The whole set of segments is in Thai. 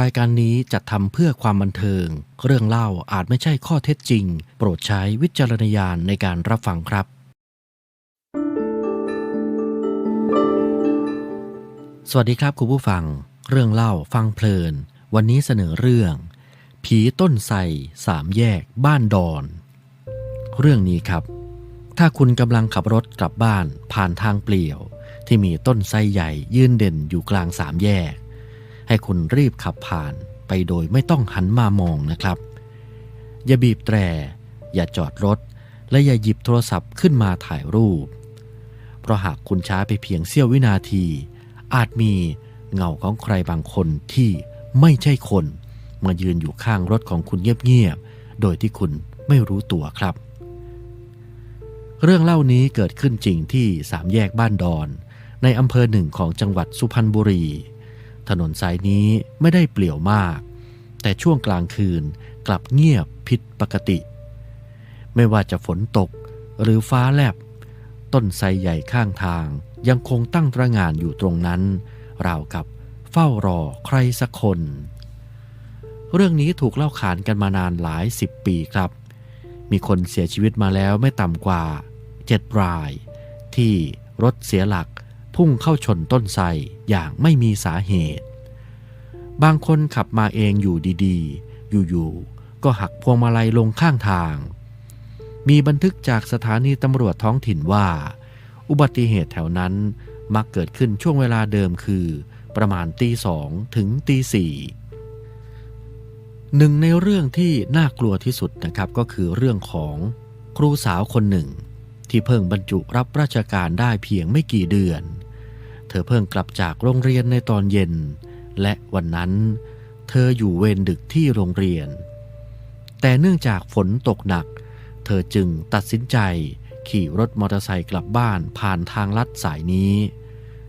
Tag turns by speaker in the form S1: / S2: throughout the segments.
S1: รายการนี้จัดทำเพื่อความบันเทิง เรื่องเล่าอาจไม่ใช่ข้อเท็จจริง โปรดใช้วิจารณญาณในการรับฟังครับ สวัสดีครับคุณผู้ฟัง เรื่องเล่าฟังเพลิน วันนี้เสนอเรื่อง ผีต้นไทรสามแยกบ้านดอน เรื่องนี้ครับ ถ้าคุณกำลังขับรถกลับบ้านผ่านทางเปลี่ยว ที่มีต้นไทรใหญ่ยื่นเด่นอยู่กลางสามแยก ให้คุณรีบขับผ่านไปโดยไม่ต้องหันมามองนะครับ อย่าบีบแตร อย่าจอดรถ และอย่าหยิบโทรศัพท์ขึ้นมาถ่ายรูป เพราะหากคุณช้าไปเพียงเสี้ยววินาที อาจมีเงาของใครบางคนที่ไม่ใช่คน มายืนอยู่ข้างรถของคุณเงียบๆ โดยที่คุณไม่รู้ตัวครับ เรื่องเล่านี้เกิดขึ้นจริงที่สามแยกบ้านดอน ในอำเภอหนึ่งของจังหวัดสุพรรณบุรี ถนนสายนี้ไม่ได้เปลี่ยวมาก แต่ช่วงกลางคืนกลับเงียบผิดปกติ ไม่ว่าจะฝนตกหรือฟ้าแลบ ต้นไทรใหญ่ข้างทางยังคงตั้งตระงานอยู่ตรงนั้น ราวกับเฝ้ารอใครสักคน เรื่องนี้ถูกเล่าขานกันมานานหลายสิบปีครับ มีคนเสียชีวิตมาแล้วไม่ต่ำกว่าเจ็ดราย ที่รถเสียหลัก พุ่งเข้าชนต้นไทรอย่างไม่มีสาเหตุ บางคนขับมาเองอยู่ดีๆ อยู่ๆ ก็หักพวงมาลัยลงข้างทาง มีบันทึกจากสถานีตำรวจท้องถิ่นว่า อุบัติเหตุแถวนั้นมักเกิดขึ้นช่วงเวลาเดิมคือ ประมาณตีสองถึงตีสี่หนึ่งในเรื่องที่น่ากลัวที่สุดนะครับก็คือเรื่องของครูสาวคนหนึ่ง ที่เพิ่งบรรจุรับราชการได้เพียงไม่กี่เดือน เธอเพิ่งกลับจากโรงเรียนในตอนเย็น และวันนั้นเธออยู่เวรดึกที่โรงเรียน แต่เนื่องจากฝนตกหนัก เธอจึงตัดสินใจขี่รถมอเตอร์ไซค์กลับบ้านผ่านทางลัดสายนี้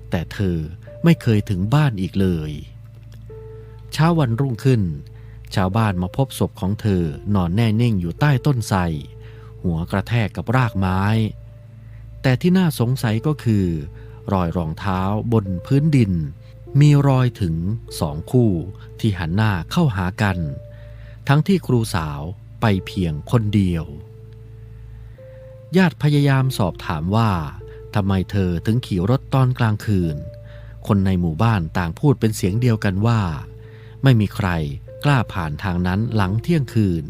S1: แต่เธอไม่เคยถึงบ้านอีกเลย เช้าวันรุ่งขึ้น ชาวบ้านมาพบศพของเธอนอนแน่นิ่งอยู่ใต้ต้นไทรหัวกระแทกกับรากไม้ แต่ที่น่าสงสัยก็คือ รอยรองเท้าบนพื้นดิน มีรอยถึงสองคู่ที่หันหน้าเข้าหากัน ทั้งที่ครูสาวไปเพียงคนเดียว ญาติพยายามสอบถามว่าทำไมเธอถึงขี่รถตอนกลางคืน คนในหมู่บ้านต่างพูดเป็นเสียงเดียวกันว่า ไม่มีใครกล้าผ่านทางนั้นหลังเที่ยงคืน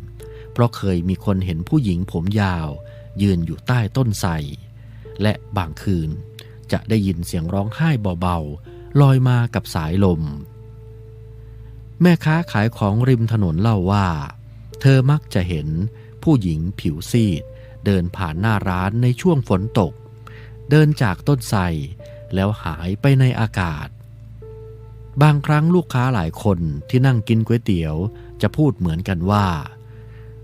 S1: เพราะเคยมีคนเห็นผู้หญิงผมยาว ยืนอยู่ใต้ต้นไทรและบางคืน จะได้ยินเสียงร้องไห้เบาๆลอยมากับสายลม แม่ค้าขายของริมถนนเล่าว่า เธอมักจะเห็นผู้หญิงผิวซีด เดินผ่านหน้าร้านในช่วงฝนตก เดินจากต้นไทรแล้วหายไปในอากาศ บางครั้งลูกค้าหลายคนที่นั่งกินก๋วยเตี๋ยวจะพูดเหมือนกันว่า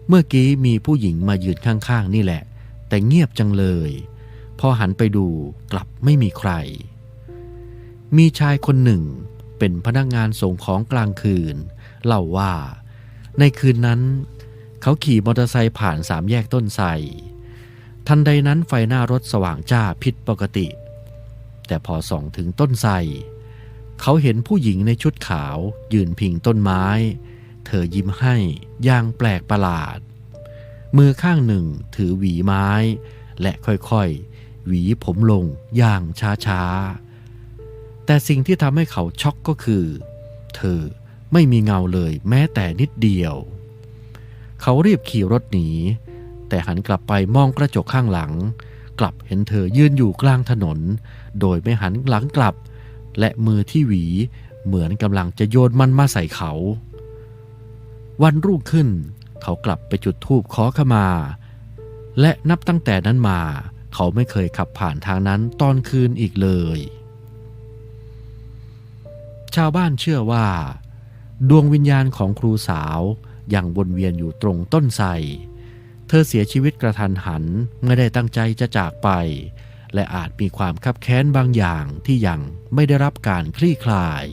S1: เมื่อกี้มีผู้หญิงมายืนข้างๆ นี่แหละ แต่เงียบจังเลย พอหันไปดูกลับไม่มีใคร มีชายคนหนึ่งเป็นพนักงานส่งของกลางคืน เล่าว่า ในคืนนั้น เขาขี่มอเตอร์ไซค์ผ่านสามแยกต้นไทรทันใดนั้นไฟหน้ารถสว่างจ้าผิดปกติ แต่พอส่องถึงต้นไทรเขาเห็นผู้หญิงในชุดขาว ยืนพิงต้นไม้ เธอยิ้มให้อย่างแปลกประหลาด มือข้างหนึ่งถือหวีไม้ และค่อย หวีผมลงอย่างช้าๆ แต่สิ่งที่ทำให้เขาช็อกก็คือ เธอไม่มีเงาเลยแม้แต่นิดเดียว เขารีบขี่รถหนี แต่หันกลับไปมองกระจกข้างหลัง กลับเห็นเธอยืนอยู่กลางถนน โดยไม่หันหลังกลับ และมือที่หวีเหมือนกำลังจะโยนมันมาใส่เขา วันรุ่งขึ้น เขากลับไปจุดธูปขอขมา และนับตั้งแต่นั้นมา เขาไม่เคยขับผ่านทางนั้นตอนคืนอีกเลย ชาวบ้านเชื่อว่า ดวงวิญญาณของครูสาวยังวนเวียนอยู่ตรงต้นไทรเธอเสียชีวิตกระทันหันไม่ได้ตั้งใจจะจากไป และอาจมีความคับแค้นบางอย่างที่ยังไม่ได้รับการคลี่คลาย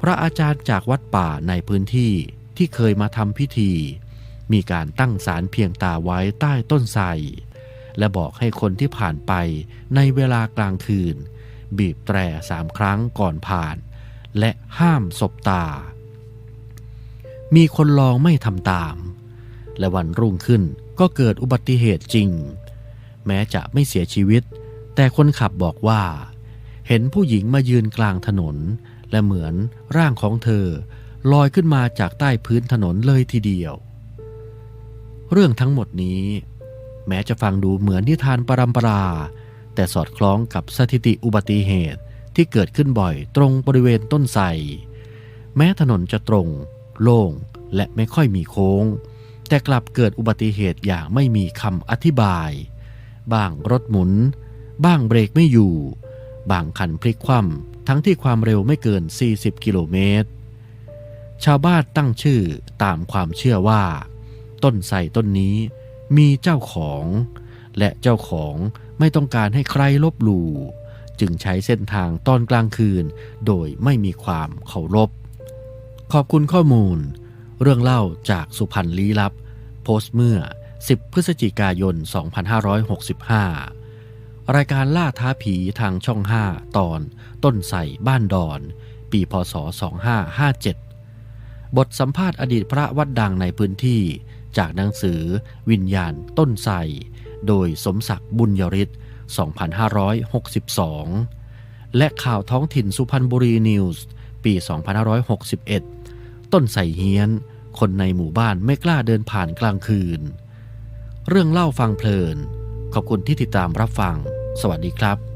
S1: พระอาจารย์จากวัดป่าในพื้นที่ที่เคยมาทำพิธี มีการตั้งศาลเพียงตาไว้ใต้ต้นไทร และบอกให้คนที่ผ่านไปในเวลากลางคืน บีบแตรสามครั้งก่อนผ่าน และห้ามสบตา มีคนลองไม่ทำตาม และวันรุ่งขึ้นก็เกิดอุบัติเหตุจริง แม้จะไม่เสียชีวิต แต่คนขับบอกว่า เห็นผู้หญิงมายืนกลางถนน และเหมือนร่างของเธอลอยขึ้นมาจากใต้พื้นถนนเลยทีเดียว เรื่องทั้งหมดนี้ แม้จะฟังดูเหมือนนิทานปรำปรา แต่สอดคล้องกับสถิติอุบัติเหตุที่เกิดขึ้นบ่อยตรงบริเวณต้นไทรแม้ถนนจะตรง โล่ง และไม่ค่อยมีโค้ง แต่กลับเกิดอุบัติเหตุอย่างไม่มีคำอธิบาย บ้างรถหมุน บ้างเบรกไม่อยู่ บางคันพลิกคว่ำทั้งที่ความเร็วไม่เกิน 40 กิโลเมตร ชาวบ้านตั้งชื่อตามความเชื่อว่า ต้นไทรต้นนี้ มีเจ้าของ และเจ้าของไม่ต้องการให้ใครลบหลู่จึงใช้เส้นทางตอนกลางคืน โดยไม่มีความเคารพ ขอบคุณข้อมูล เรื่องเล่าจากสุพรรณลี้ลับ โพสต์เมื่อ 10 พฤศจิกายน 2565 รายการล่าท้าผีทางช่อง 5 ตอนต้นใส่บ้านดอน ปีพศ 2557 บทสัมภาษณ์อดีตพระวัดดังในพื้นที่ จากหนังสือ วิญญาณต้นไทรโดยสมศักดิ์บุญยริศ2562 และข่าวท้องถิ่นสุพรรณบุรีนิวส์ปี 2561 ต้นไทรเฮียน คนในหมู่บ้านไม่กล้าเดินผ่านกลางคืน เรื่องเล่าฟังเพลิน ขอบคุณที่ติดตามรับฟัง สวัสดีครับ